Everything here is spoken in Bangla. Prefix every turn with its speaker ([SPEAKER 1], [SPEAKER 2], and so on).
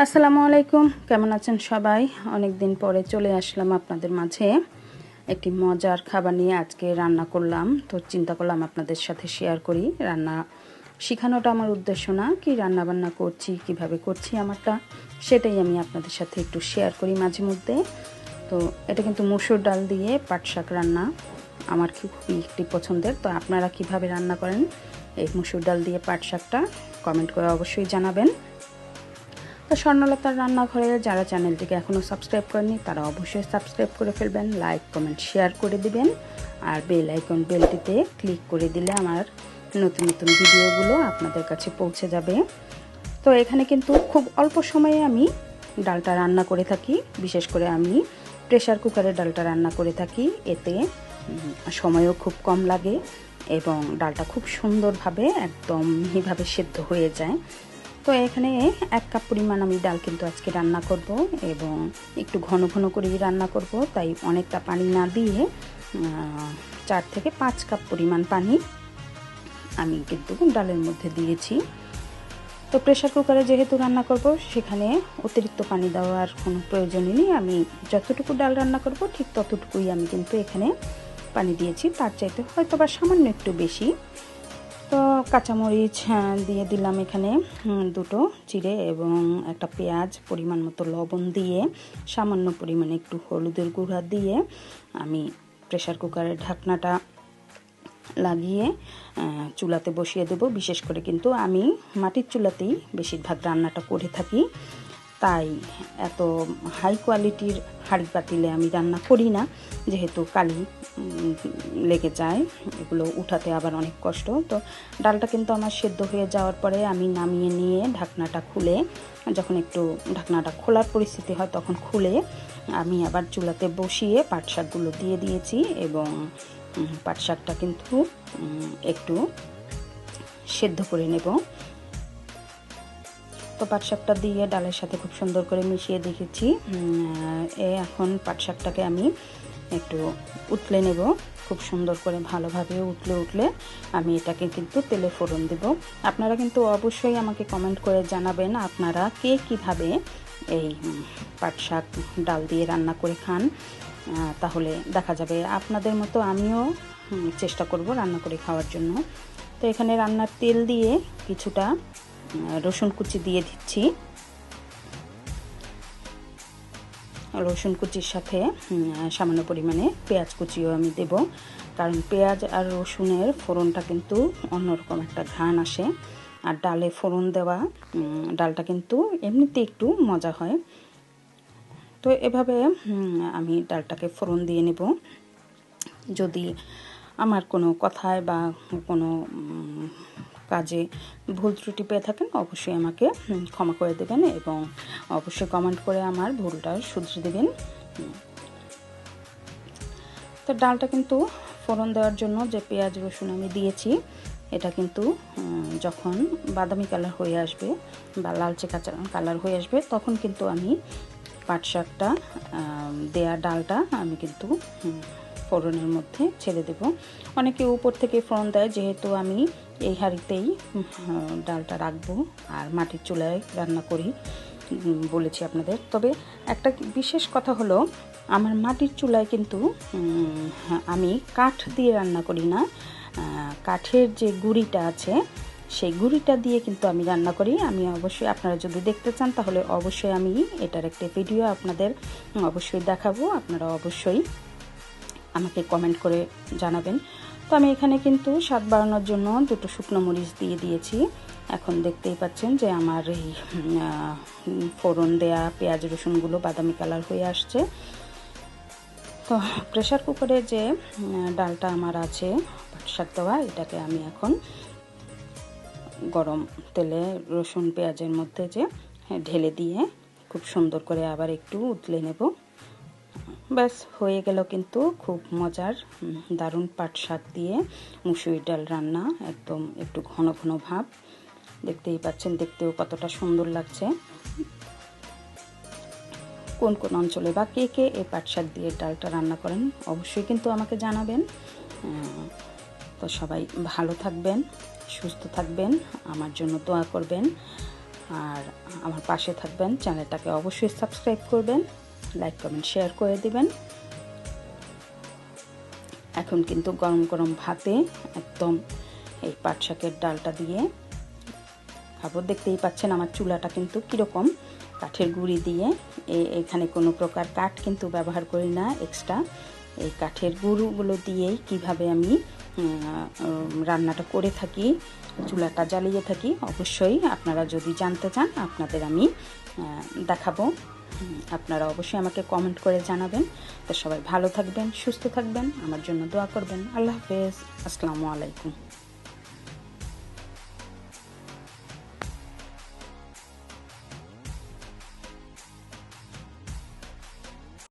[SPEAKER 1] আসসালামু আলাইকুম। কেমন আছেন সবাই? অনেক দিন পরে চলে আসলাম আপনাদের মাঝে। একটি মজার খাবার নিয়ে আজকে রান্না করলাম। তো চিন্তা করলাম আপনাদের সাথে শেয়ার করি। রান্না শেখানোটা আমার উদ্দেশ্য না। কি রান্না বান্না করছি, কীভাবে করছি আমারটা, সেটাই আমি আপনাদের সাথে একটু শেয়ার করি মাঝে মধ্যে। তো এটা কিন্তু মুসুর ডাল দিয়ে পাট শাক রান্না। আমার খুবই একটি পছন্দের। তো আপনারা কীভাবে রান্না করেন এই মুসুর ডাল দিয়ে পাট শাকটা কমেন্ট করে অবশ্যই জানাবেন। তো স্বর্ণলতার রান্নাঘরে যারা চ্যানেলটিকে এখনও সাবস্ক্রাইব করেনি তারা অবশ্যই সাবস্ক্রাইব করে ফেলবেন, লাইক, কমেন্ট, শেয়ার করে দিবেন, আর বেল আইকন, বেলটিতে ক্লিক করে দিলে আমার নতুন নতুন ভিডিওগুলো আপনাদের কাছে পৌঁছে যাবে। তো এখানে কিন্তু খুব অল্প সময়ে আমি ডালটা রান্না করে থাকি, বিশেষ করে আমি প্রেশার কুকারে ডালটা রান্না করে থাকি, এতে সময়ও খুব কম লাগে এবং ডালটা খুব সুন্দরভাবে, একদম মিহিভাবে সেদ্ধ হয়ে যায়। তো এখানে এক কাপ পরিমাণ আমি ডাল কিন্তু আজকে রান্না করব এবং একটু ঘন ঘন করেই রান্না করব, তাই অনেকটা পানি না দিয়ে চার থেকে পাঁচ কাপ পরিমাণ পানি আমি কিন্তু ডালের মধ্যে দিয়েছি। তো প্রেশার কুকারে যেহেতু রান্না করব, সেখানে অতিরিক্ত পানি দেওয়ার কোনো প্রয়োজনই নেই। আমি যতটুকু ডাল রান্না করব, ঠিক ততটুকুই আমি কিন্তু এখানে পানি দিয়েছি। তার চাইতে হয়তো বা সামান্য একটু বেশি। তো কাঁচামরিচ দিয়ে দিলাম এখানে দুটো চিড়ে এবং একটা পেঁয়াজ পরিমাণ মতো লবণ দিয়ে, সামান্য পরিমাণে একটু হলুদের গুঁড়া দিয়ে আমি প্রেশার কুকারের ঢাকনাটা লাগিয়ে চুলাতে বসিয়ে দেব। বিশেষ করে কিন্তু আমি মাটির চুলাতেই বেশিরভাগ রান্নাটা করে থাকি। তাই এত হাই কোয়ালিটির হাঁড়ি পাতিলে আমি রান্না করি না। যেহেতু কালি লেগে যায়, এগুলো উঠাতে আবার অনেক কষ্ট। তো ডালটা কিন্তু আমার সেদ্ধ হয়ে যাওয়ার পরে আমি নামিয়ে নিয়ে ঢাকনাটা খুলে, যখন একটু ঢাকনাটা খোলার পরিস্থিতি হয় তখন খুলে আমি আবার চুলাতে বসিয়ে পাট শাকগুলো দিয়ে দিয়েছি এবং পাট শাকটা কিন্তু একটু সেদ্ধ করে নেব। তো পাট শাকটা দিয়ে ডালের সাথে খুব সুন্দর করে মিশিয়ে দেখেছি। এখন পাট শাকটাকে আমি একটু উতলে নেব। খুব সুন্দর করে ভালোভাবে উতলে উঠলে আমি এটাকে কিন্তু তেলে ফোড়ন দেব। আপনারা কিন্তু অবশ্যই আমাকে কমেন্ট করে জানাবেন আপনারা কে কীভাবে এই পাট শাক ডাল দিয়ে রান্না করে খান। তাহলে দেখা যাবে আপনাদের মতো আমিও চেষ্টা করব রান্না করে খাওয়ার জন্য। তো এখানে রান্নার তেল দিয়ে কিছুটা রসুন কুচি দিয়ে দিচ্ছি। রসুন কুচির সাথে সামান্য পরিমাণে পেঁয়াজ কুচিও আমি দেব। কারণ পেঁয়াজ আর রসুনের ফোড়নটা কিন্তু অন্যরকম একটা ঘ্রাণ আসে। আর ডালে ফোড়ন দেওয়া ডালটা কিন্তু এমনিতে একটু মজা হয়। তো এভাবে আমি ডালটাকে ফোড়ন দিয়ে নেব। যদি আমার কোনো কথায় বা কোনো কাজে ভুল ত্রুটি পেয়ে থাকেন, অবশ্যই আমাকে ক্ষমা করে দেবেন এবং অবশ্যই কমেন্ট করে আমার ভুলটা শুধরে দেবেন। তো ডালটা কিন্তু ফোড়ন দেওয়ার জন্য যে পেঁয়াজ, রসুন আমি দিয়েছি, এটা কিন্তু যখন বাদামি কালার হয়ে আসবে বা লালচে কাঁচা কালার হয়ে আসবে, তখন কিন্তু আমি পাট শাকটা দেয়া ডালটা আমি কিন্তু ফোড়নের মধ্যে ছেড়ে দেব। অনেকে উপর থেকে ফোড়ন দেয়, যেহেতু আমি এই হাঁড়িতেই ডালটা রাখব আর মাটির চুলায় রান্না করি বলেছি আপনাদের। তবে একটা বিশেষ কথা হলো, আমার মাটির চুলায় কিন্তু আমি কাঠ দিয়ে রান্না করি না। কাঠের যে গুঁড়িটা আছে, সেই গুঁড়িটা দিয়ে কিন্তু আমি রান্না করি। আমি অবশ্যই, আপনারা যদি দেখতে চান, তাহলে অবশ্যই আমি এটার একটা ভিডিও আপনাদের অবশ্যই দেখাবো। আপনারা অবশ্যই আমাকে কমেন্ট করে জানাবেন। তো আমি এখানে কিন্তু স্বাদ বাড়ানোর জন্য দুটো শুকনো মরিচ দিয়ে দিয়েছি। এখন দেখতেই পাচ্ছেন যে আমার এই ফোড়ন দেয়া পেঁয়াজ, রসুনগুলো বাদামি কালার হয়ে আসছে। তো প্রেশার কুকারে যে ডালটা আমার আছে শাক দেওয়া, এটাকে আমি এখন গরম তেলে রসুন, পেঁয়াজের মধ্যে যে, ঢেলে দিয়ে খুব সুন্দর করে আবার একটু উতলে নেব। ব্যাস, হয়ে গেল কিন্তু খুব মজার দারুণ পাট শাক দিয়ে মুসুরি ডাল রান্না, একদম একটু ঘন ঘন ভাব। দেখতেই পাচ্ছেন, দেখতেও কতটা সুন্দর লাগছে। কোন কোন অঞ্চলে বা কে কে এই পাট শাক দিয়ে ডালটা রান্না করেন, অবশ্যই কিন্তু আমাকে জানাবেন। তো সবাই ভালো থাকবেন, সুস্থ থাকবেন, আমার জন্য দোয়া করবেন। আর আমার পাশে থাকবেন, চ্যানেলটাকে অবশ্যই সাবস্ক্রাইব করবেন। লাইক কমেন্ট শেয়ার করে দিবেন। এখন কিন্তু গরম গরম ভাতে একদম এই পাট শাকের ডালটা দিয়ে খাব। দেখতেই পাচ্ছেন আমার চুলাটা কিন্তু কীরকম কাঠের গুঁড়ি দিয়ে। এখানে কোনো প্রকার কাঠ কিন্তু ব্যবহার করি না এক্সট্রা এই কাঠের গুঁড়োগুলো দিয়েই কীভাবে আমি রান্নাটা করে থাকি, চুলাটা জ্বালিয়ে থাকি, অবশ্যই আপনারা যদি জানতে চান, আপনাদের আমি দেখাবো। আপনারা অবশ্যই আমাকে কমেন্ট করে জানাবেন। তো সবাই ভালো থাকবেন, সুস্থ থাকবেন, আমার জন্য দোয়া করবেন। আল্লাহ হাফেজ, আসসালামু আলাইকুম।